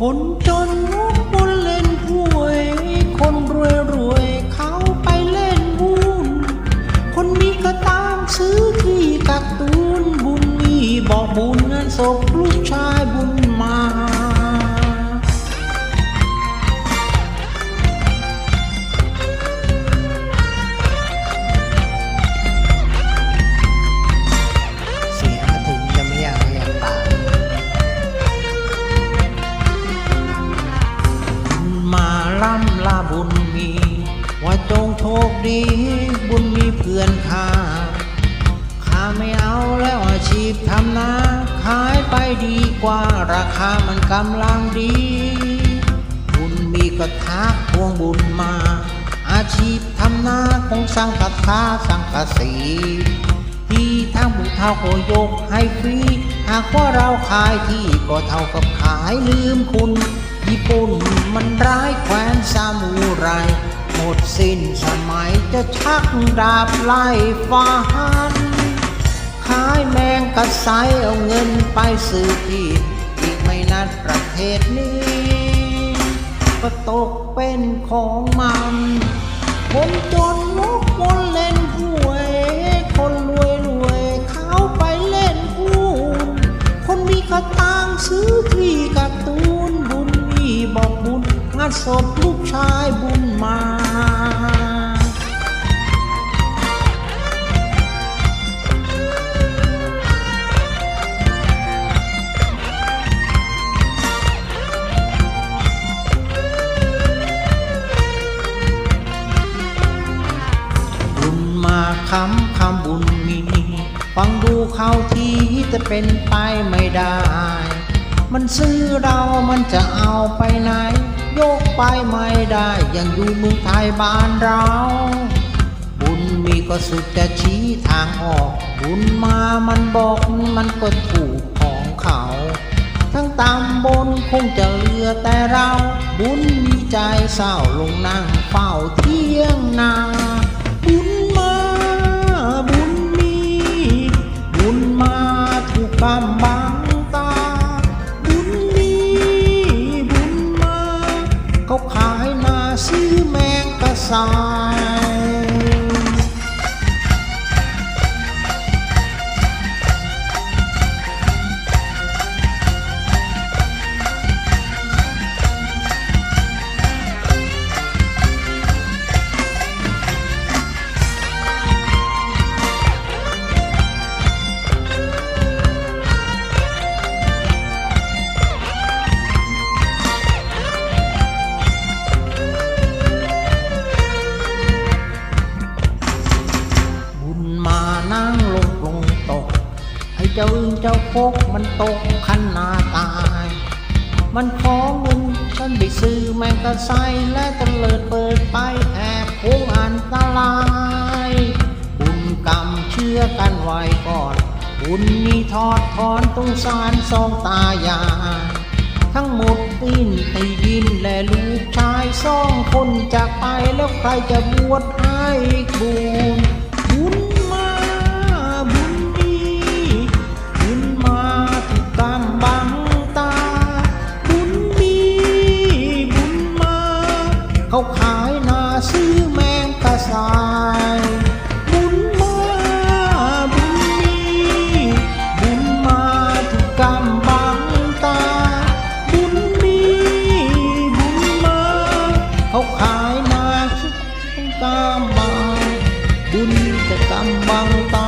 คนจนมุกบนเล่นหวย คนรวยรวยเขาไปเล่นหุ้นคนมีก็ตามซื้อที่กักตุนบุญมีบอกบุญเงินศพ ล่ำลาบุญมี ว่าจงโชคดี บุญมีเพื่อนข้าข้าไม่เอาแล้วอาชีพทำนาขายไปดีกว่าราคามันกำลังดี บุญมีก็ทักพวงบุญมา อาชีพทำนาคงสร้างศรัทาสร้างกสีที่ทางบุญเท่าก็ยกให้ฟรี หากว่าเราขายที่ก็เท่ากับขายลืมคุณ ญี่ปุ่นมันร้ายแควนซามูไรหมดสิ้นสมัยจะชักดาบไล่ฟันขายแมงกะไซเอาเงินไปซื้อที่อีกไม่นานประเทศนี้ก็ตกเป็นของมันคนจนลุกวน ศพลูกชายบุญมา บุญมาคำคำบุญมี ฟังดูเขาทีแต่เป็นไปไม่ได้ มันซื้อเรามันจะเอาไปไหน ยกไปไม่ได้ยังอยู่เมืองไทยบ้านเรา บุญมีก็สุดจะชี้ทางออก บุญมามันบอกมันก็ถูกของเขา ทั้งตำบนคงจะเหลือแต่เรา บุญมีใจเศร้าลงนั่งเฝ้าที่ ง เจ้าอึงเจ้าพกมันตกคันนาตาย มันขอเงินฉันไปซื้อแมงกะไซและตะเลิดเปิดไปแอบคงอันตรายบุญกรรมเชื่อกันไว้ก่อนบุญมีทอดถอนตรงสารสองตายาทั้งหมดติ้นตีดินและลูกชายสองคนจากไปแล้วใครจะบวชให้บุญ จะกำบังตา